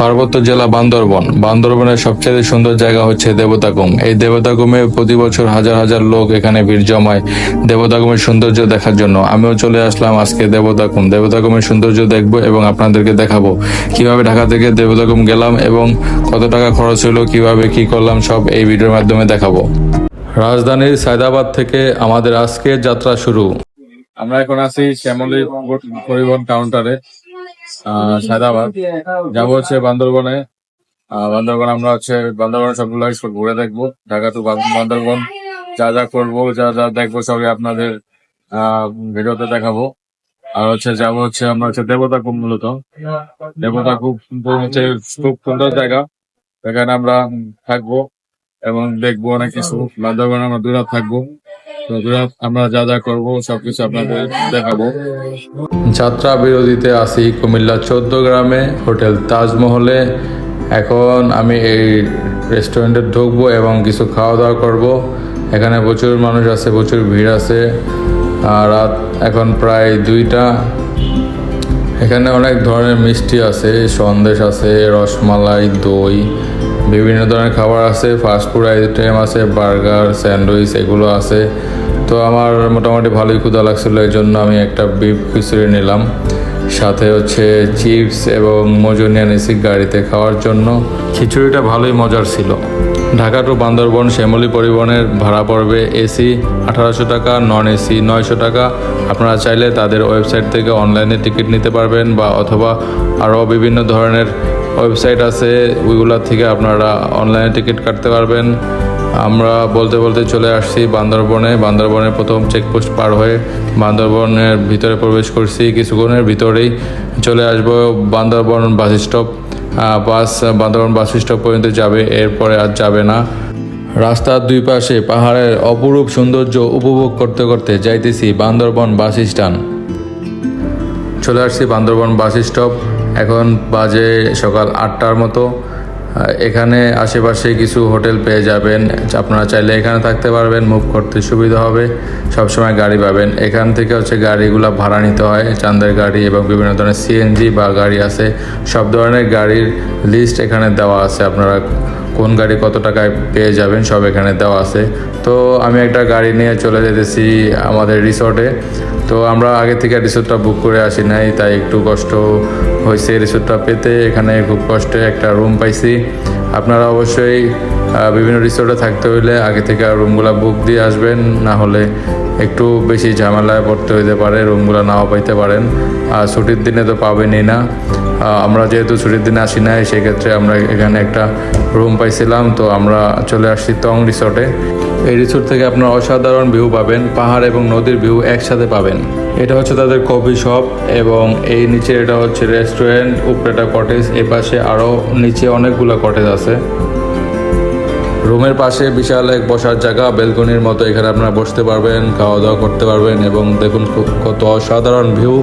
পার্বত্য জেলা বান্দরবন। বান্দরবনের সবচেয়ে সুন্দর জায়গা হচ্ছে দেবতাকুম। এই দেবতাকুমে প্রতি বছর হাজার হাজার লোক এখানে ভিড় জমায় দেবতাকুমের সৌন্দর্য দেখার জন্য। আমিও চলে আসলাম আজকে দেবতাকুম। দেবতাকুমের সৌন্দর্য দেখব এবং আপনাদেরকে দেখাবো। কীভাবে ঢাকা থেকে দেবতাকুম গেলাম এবং কত টাকা খরচ হলো, কীভাবে কি করলাম, সব এই ভিডিওর মাধ্যমে দেখাবো। রাজধানীর সায়দাবাদ থেকে আমাদের আজকের যাত্রা শুরু। আমরা এখন আছি শ্যামলী পরিবহন কাউন্টারে সায়দাবাদ। যাব হচ্ছে বান্দরবনে। বান্দরবন আমরা হচ্ছে, বান্দরবনে সবগুলো ঘুরে দেখব। ঢাকা বান- বান্দরবন। যা যা করব, যা যা দেখব, সবই আপনাদের ভিডিওতে দেখাবো। আর হচ্ছে যাব হচ্ছে আমরা হচ্ছে দেবতা কুম মূলত। দেবতা কুম হচ্ছে খুব সুন্দর জায়গা। এখানে আমরা থাকব এবং দেখব অনেক কিছু। বান্দরবনে আমরা দূরে থাকব। তো আমরা যা যা করব, সবকিছু আপনাদের দেখাবো। যাত্রা বিরতিতে আসি কুমিল্লা চোদ্দ গ্রামে, হোটেল তাজমহলে। এখন আমি এই রেস্টুরেন্টে ঢুকবো এবং কিছু খাওয়া দাওয়া করব। এখানে প্রচুর মানুষ আছে, প্রচুর ভিড় আছে। রাত এখন প্রায় দুইটা। এখানে অনেক ধরনের মিষ্টি আছে, সন্দেশ আছে, রসমালাই, দই। বিভিন্ন ধরনের খাবার আছে ফাস্টফুড আইটেম আছে বার্গার স্যান্ডউইচ এগুলো আছে। তো আমার মোটামুটি ভালোই ক্ষুধা লাগছিল, এই জন্য আমি একটা বিফ খিচুড়ি নিলাম। সাথে হচ্ছে চিপস এবং মজু নিয়ে নিয়েছি গাড়িতে খাওয়ার জন্য। খিচুড়িটা ভালোই মজার ছিল। ঢাকা টু বান্দরবন শ্যামলী পরিবহনের ভাড়া পড়বে এসি আঠারোশো টাকা নন এসি নয়শো টাকা। আপনারা চাইলে তাদের ওয়েবসাইট থেকে অনলাইনে টিকিট নিতে পারবেন বা অথবা আরও বিভিন্ন ধরনের ওয়েবসাইট আছে ওইগুলোর থেকে আপনারা অনলাইনে টিকিট কাটতে পারবেন। আমরা বলতে বলতে চলে আসছি বান্দরবনে। বান্দরবনের প্রথম চেকপোস্ট পার হয়ে বান্দরবনের ভিতরে প্রবেশ করছি। কিছুক্ষণের ভিতরেই চলে আসব Bandarban bus stop bus Bandarban bus stop পর্যন্ত যাবে, এরপরে আর যাবে না। রাস্তার দুই পাশে পাহাড়ের অপরূপ সৌন্দর্য উপভোগ করতে করতে যাইতেছি বান্দরবন বাস স্ট্যান্ড চলে আসছি বান্দরবন বাস স্টপ। এখন বাজে সকাল আটটার মতো। এখানে আশেপাশে কিছু হোটেল পেয়ে যাবেন। আপনারা চাইলে এখানে থাকতে পারবেন, মুভ করতে সুবিধা হবে। সবসময় গাড়ি পাবেন। এখান থেকে হচ্ছে গাড়িগুলো ভাড়া নিতে হয় চান্দের গাড়ি এবং বিভিন্ন ধরনের সিএনজি বা গাড়ি আছে। সব ধরনের গাড়ির লিস্ট এখানে দেওয়া আছে। আপনারা কোন গাড়ি কত টাকায় পেয়ে যাবেন সব এখানে দেওয়া আছে। তো আমি একটা গাড়ি নিয়ে চলে যেতেছি আমাদের রিসর্টে তো আমরা আগে থেকে রিসোর্টটা বুক করে আসি নাই, তাই একটু কষ্ট হয়েছে রিসোর্টটা পেতে। এখানে খুব কষ্টে একটা রুম পাইছি। আপনারা অবশ্যই বিভিন্ন রিসোর্টে থাকতে হইলে আগে থেকে রুমগুলো বুক দিয়ে আসবেন, না হলে একটু বেশি ঝামেলায় পড়তে হইতে পারে রুমগুলো নাও পাইতে পারেন। আর ছুটির দিনে তো পাবেনই না। আমরা যেহেতু ছুটির দিনে আসি নাই, সেক্ষেত্রে আমরা এখানে একটা রুম পাইছিলাম, তো আমরা চলে আসছি তং রিসোর্টে এই রিসোর্ট থেকে আপনারা অসাধারণ ভিউ পাবেন, পাহাড় এবং নদীর ভিউ একসাথে পাবেন। এটা হচ্ছে তাদের কফি শপ এবং এই নিচে এটা হচ্ছে রেস্টুরেন্ট উপরে একটা কটেজ, এ পাশে আরও নিচে অনেকগুলো কটেজ আছে। রুমের পাশে বিশাল এক বসার জায়গা, বেলকনির মতো এখানে আপনারা বসতে পারবেন খাওয়া দাওয়া করতে পারবেন এবং দেখুন কত অসাধারণ ভিউ।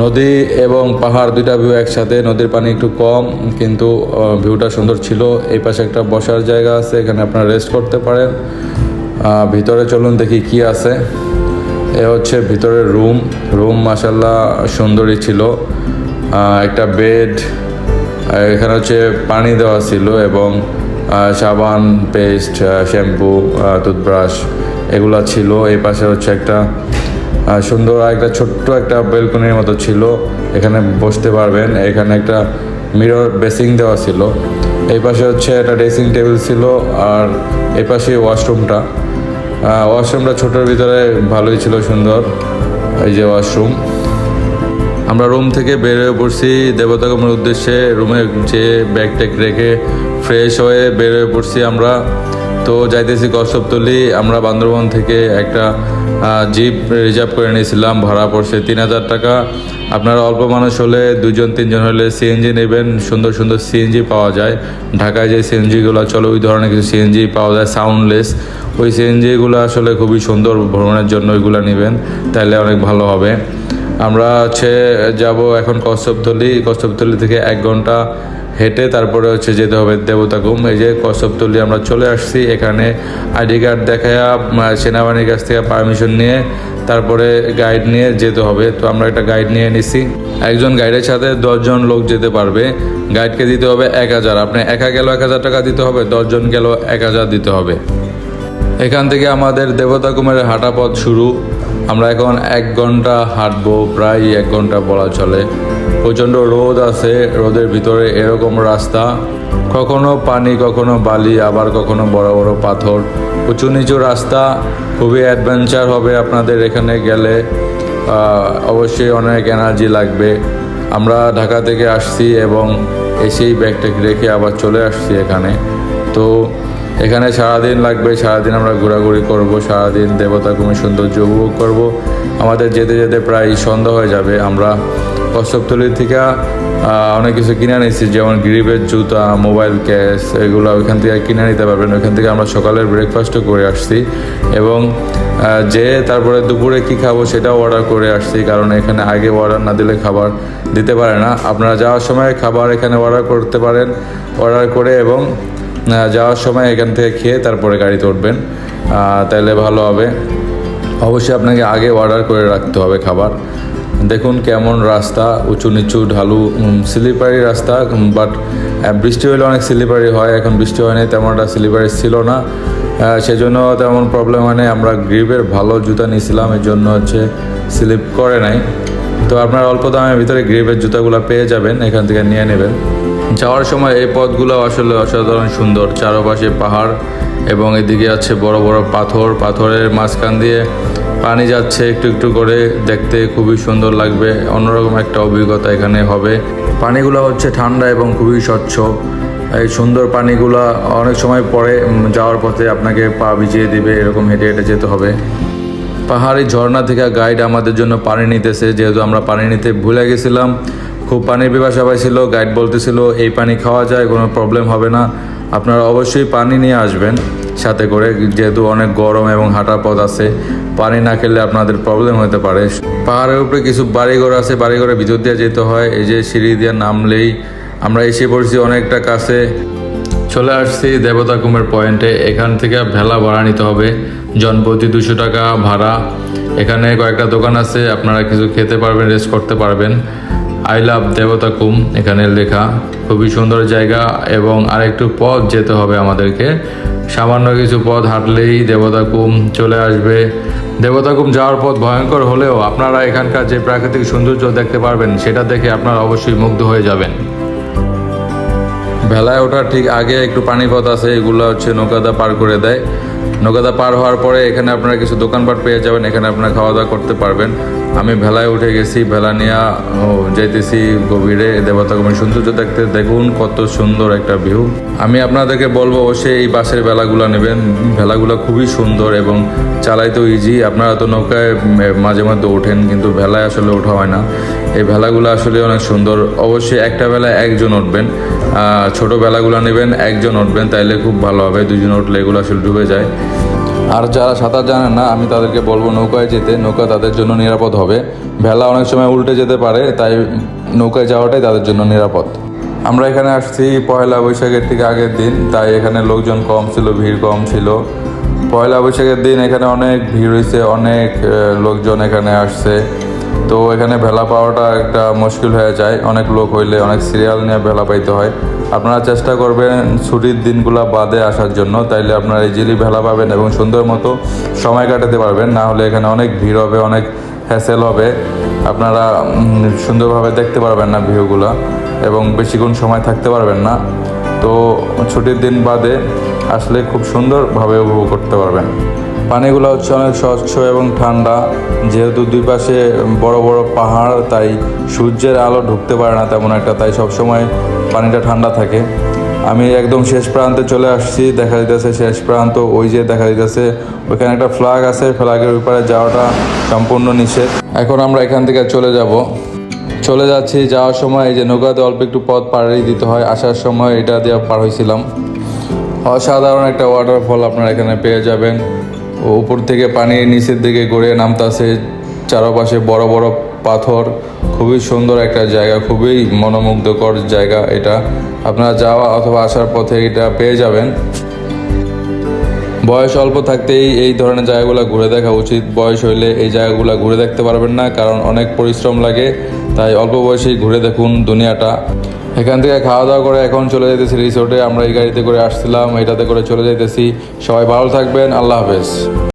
নদী এবং পাহাড় দুইটা ভিউ একসাথে। নদীর পানি একটু কম, কিন্তু ভিউটা সুন্দর ছিল। এই পাশে একটা বসার জায়গা আছে, এখানে আপনারা রেস্ট করতে পারেন। ভিতরে চলুন দেখি কি আছে। এ হচ্ছে ভিতরের রুম রুম মাসাল্লাহ সুন্দরই ছিল। একটা বেড এখানে হচ্ছে পানি দেওয়া ছিল এবং সাবান পেস্ট শ্যাম্পু টুথব্রাশ এগুলা ছিল। এই পাশে হচ্ছে একটা সুন্দর একটা ছোট্ট একটা বেলকনির মতো ছিল। এখানে বসতে পারবেন। এখানে একটা মিরর বেসিং দেওয়া ছিল। এই পাশে হচ্ছে একটা ড্রেসিং টেবিল ছিল আর এই পাশে ওয়াশরুমটা ওয়াশরুমটা ছোটোর ভিতরে ভালোই ছিল, সুন্দর। এই যে ওয়াশরুম আমরা রুম থেকে বের হয়ে পড়ছি। দেবতাগমের উদ্দেশ্যে রুমে যে ব্যাগ ট্যাগ রেখে ফ্রেশ হয়ে বের হয়ে পড়ছি আমরা। তো যাইতেছি কষ্টপতলি আমরা বান্দরবন থেকে একটা জিপ রিজার্ভ করে নিয়েছিলাম, ভাড়া পড়ছে তিন হাজার টাকা। আপনারা অল্প মানুষ হলে দুজন, তিনজন হলে সিএনজি নেবেন, সুন্দর সুন্দর সিএনজি পাওয়া যায়। ঢাকায় যে সিএনজিগুলো চলে, ওই ধরনের কিছু সিএনজি পাওয়া যায় সাউন্ডলেস ওই সিএনজিগুলো আসলে খুবই সুন্দর ভ্রমণের জন্য ওইগুলো নেবেন তাহলে অনেক ভালো হবে। আমরা হচ্ছে যাব এখন কচ্ছপতলি কচ্ছপতলি থেকে এক ঘণ্টা হেঁটে তারপরে হচ্ছে যেতে হবে দেবতাকুম এই যে কচ্ছপতলি আমরা চলে আসছি, এখানে আইডি কার্ড দেখায়া সেনাবাহিনীর কাছ থেকে পারমিশন নিয়ে তারপরে গাইড নিয়ে যেতে হবে। তো আমরা একটা গাইড নিয়ে নিছি। একজন গাইডের সাথে দশজন লোক যেতে পারবে। গাইডকে দিতে হবে এক হাজার। আপনি একা গেল এক হাজার টাকা দিতে হবে, দশজন গেল এক হাজার দিতে হবে। এখান থেকে আমাদের দেবতা কুমারের হাঁটা পথ শুরু। আমরা এখন এক ঘণ্টা হাঁটবো প্রায় এক ঘণ্টা বলা চলে। প্রচণ্ড রোদ আছে, রোদের ভিতরে এরকম রাস্তা। কখনো পানি, কখনো বালি, আবার কখনো বড় বড় পাথর। উঁচু নিচু রাস্তা, খুবই অ্যাডভেঞ্চার হবে আপনাদের এখানে গেলে। অবশ্যই অনেক এনার্জি লাগবে। আমরা ঢাকা থেকে আসছি এবং এসেই ব্যাগটাকে রেখে আবার চলে আসছি এখানে। তো এখানে সারাদিন লাগবে, সারাদিন আমরা ঘোরাঘুরি করব, সারাদিন দেবতা কুমির সৌন্দর্য উপভোগ করব। আমাদের যেতে যেতে প্রায় সন্ধ্যা হয়ে যাবে, আমরা কশ্যপতলি থেকে অনেক কিছু কিনে নিয়েছি যেমন গ্রিপের জুতা, মোবাইল ক্যাশ এগুলো ওইখান থেকে কিনে নিতে পারবেন। ওইখান থেকে আমরা সকালের ব্রেকফাস্টও করে আসছি এবং যে তারপরে দুপুরে কি খাব সেটাও অর্ডার করে আসছি, কারণ এখানে আগে অর্ডার না দিলে খাবার দিতে পারে না। আপনারা যাওয়ার সময় খাবার এখানে অর্ডার করতে পারেন অর্ডার করে এবং যাওয়ার সময় এখান থেকে খেয়ে তারপরে গাড়িতে উঠবেন। তাহলে ভালো হবে। অবশ্যই আপনাকে আগে অর্ডার করে রাখতে হবে খাবার। দেখুন কেমন রাস্তা, উঁচু নিচু ঢালু স্লিপারি রাস্তা বাট বৃষ্টি হলে অনেক স্লিপারি হয়। এখন বৃষ্টি হয়নি, তেমন একটা স্লিপারি ছিল না। সেজন্য তেমন প্রবলেম হয় নাই। আমরা গ্রিপের ভালো জুতা নিয়েছিলাম, এর জন্য হচ্ছে স্লিপ করে নাই। তো আপনার অল্প দামের ভিতরে গ্রিপের জুতাগুলো পেয়ে যাবেন, এখান থেকে নিয়ে নেবেন। যাওয়ার সময় এই পথগুলো আসলে অসাধারণ সুন্দর। চারপাশে পাহাড় এবং এদিকে আছে বড় বড় পাথর। পাথরের মাঝখান দিয়ে পানি যাচ্ছে একটু একটু করে। দেখতে খুবই সুন্দর লাগবে। অন্যরকম একটা অভিজ্ঞতা এখানে হবে। পানিগুলো হচ্ছে ঠান্ডা এবং খুবই স্বচ্ছ। এই সুন্দর পানিগুলা অনেক সময় পরে যাওয়ার পথে আপনাকে পা ভিজিয়ে দিবে। এরকম হেঁটে হেঁটে যেতে হবে। পাহাড়ি ঝর্ণা থেকে গাইড আমাদের জন্য পানি নিতেছে। যেহেতু আমরা পানি নিতে ভুলে গেছিলাম খুব পানির পিপাসা পাইছিল গাইড বলতেছিল, এই পানি খাওয়া যায়, কোনো প্রবলেম হবে না। আপনারা অবশ্যই পানি নিয়ে আসবেন সাথে করে, যেহেতু অনেক গরম এবং হাঁটা পথ আছে। পানি না খেলে আপনাদের প্রবলেম হতে পারে। পাহাড়ের উপরে কিছু বাড়িঘর আছে, বাড়িঘরের ভিতর দিয়ে যেতে হয়। এই যে সিঁড়ি দিয়ে নামলেই আমরা এসে পড়ছি অনেকটা কাছে। চলে আসছি দেবতা কুমের পয়েন্টে। এখান থেকে ভেলা ভাড়া নিতে হবে। জনপ্রতি দুশো টাকা ভাড়া। এখানে কয়েকটা দোকান আছে, আপনারা কিছু খেতে পারবেন রেস্ট করতে পারবেন। আই লাভ দেবতা কুম এখানে লেখা, খুবই সুন্দর জায়গা এবং আরেকটু পথ যেতে হবে আমাদেরকে। সামান্য কিছু পথ হাঁটলেই দেবতা কুম চলে আসবে। দেবতা কুম যাওয়ার পথ ভয়ঙ্কর হলেও আপনারা এখানকার যে প্রাকৃতিক সৌন্দর্য দেখতে পারবেন, সেটা দেখে আপনারা অবশ্যই মুগ্ধ হয়ে যাবেন। ভেলায় ওঠার ঠিক আগে একটু পানি পথ আছে, এগুলো হচ্ছে নৌকাদা পার করে দেয়। নৌকাদা পার হওয়ার পরে এখানে আপনারা কিছু দোকানপাট পেয়ে যাবেন, এখানে আপনারা খাওয়া দাওয়া করতে পারবেন। আমি ভেলায় উঠে গেছি, ভেলা নিয়ে যাইতেছি গভীরে দেবতা কুমার সৌন্দর্য দেখতে দেখুন, কত সুন্দর একটা ভিউ আমি আপনাদেরকে বলব অবশ্যই এই বাসের ভেলাগুলো নেবেন। ভেলাগুলো খুবই সুন্দর এবং চালাইতেও ইজি আপনারা তো নৌকায় মাঝে মধ্যে ওঠেন, কিন্তু ভেলায় আসলে ওঠা হয় না। এই ভেলাগুলো আসলে অনেক সুন্দর। অবশ্যই একটা বেলায় একজন উঠবেন। ছোটো বেলাগুলো নেবেন, একজন উঠবেন, তাইলে খুব ভালো হবে। দুজন উঠলে এগুলো আসলে ডুবে যায়। আর যারা সাঁতার জানেন না, আমি তাদেরকে বলব, নৌকায় যেতে, নৌকা তাদের জন্য নিরাপদ হবে। ভেলা অনেক সময় উল্টে যেতে পারে, তাই নৌকায় যাওয়াটাই তাদের জন্য নিরাপদ। আমরা এখানে আসছি পয়লা বৈশাখের থেকে আগের দিন, তাই এখানে লোকজন কম ছিল, ভিড় কম ছিল। পয়লা বৈশাখের দিন এখানে অনেক ভিড় হয়েছে অনেক লোকজন এখানে আসছে। তো এখানে ভেলা পাওয়াটা একটা মুশকিল হয়ে যায়। অনেক লোক হইলে অনেক সিরিয়াল নিয়ে ভেলা পাইতে হয়। আপনারা চেষ্টা করবেন ছুটির দিনগুলো বাদে আসার জন্য। তাইলে আপনারা ইজিলি ভেলা পাবেন এবং সুন্দর মতো সময় কাটাতে পারবেন। না হলে এখানে অনেক ভিড় হবে, অনেক হ্যাসেল হবে। আপনারা সুন্দরভাবে দেখতে পারবেন না ভিউগুলো এবং বেশিক্ষণ সময় থাকতে পারবেন না। তো ছুটির দিন বাদে আসলে খুব সুন্দরভাবে উপভোগ করতে পারবেন। পানিগুলো হচ্ছে অনেক স্বচ্ছ এবং ঠান্ডা। যেহেতু দুই পাশে বড় বড় পাহাড়, তাই সূর্যের আলো ঢুকতে পারে না তেমন একটা, তাই সবসময় পানিটা ঠান্ডা থাকে। আমি একদম শেষ প্রান্তে চলে আসছি, দেখা দিতেছে শেষ প্রান্ত, ওই যে দেখা দিতেছে, ওইখানে একটা ফ্ল্যাগ আছে ফ্ল্যাগের ব্যাপারে যাওয়াটা সম্পূর্ণ নিষেধ। এখন আমরা এখান থেকে চলে যাব। চলে যাচ্ছি, যাওয়ার সময় এই যে নৌকাতে অল্প একটু পথ পাড়ি দিতে হয়, আসার সময় এটা দিয়ে পার হয়েছিলাম। অসাধারণ একটা ওয়াটারফল আপনারা এখানে পেয়ে যাবেন। উপর থেকে পানি নিচের দিকে গড়িয়ে নামতাছে। চারপাশে বড় বড় পাথর। খুবই সুন্দর একটা জায়গা, খুবই মনোমুগ্ধকর জায়গা এটা। আপনারা যাওয়া অথবা আসার পথে এটা পেয়ে যাবেন। বয়স অল্প থাকতেই এই ধরনের জায়গাগুলো ঘুরে দেখা উচিত। বয়স হইলে এই জায়গাগুলো ঘুরে দেখতে পারবেন না, কারণ অনেক পরিশ্রম লাগে। তাই অল্প বয়সেই ঘুরে দেখুন দুনিয়াটা। এখান থেকে খাওয়া দাওয়া করে এখন চলে যেতেছি রিসোর্টে আমরা এই গাড়িতে করে আসছিলাম এটাতে করে চলে যেতেছি সবাই ভালো থাকবেন, আল্লাহ হাফেজ।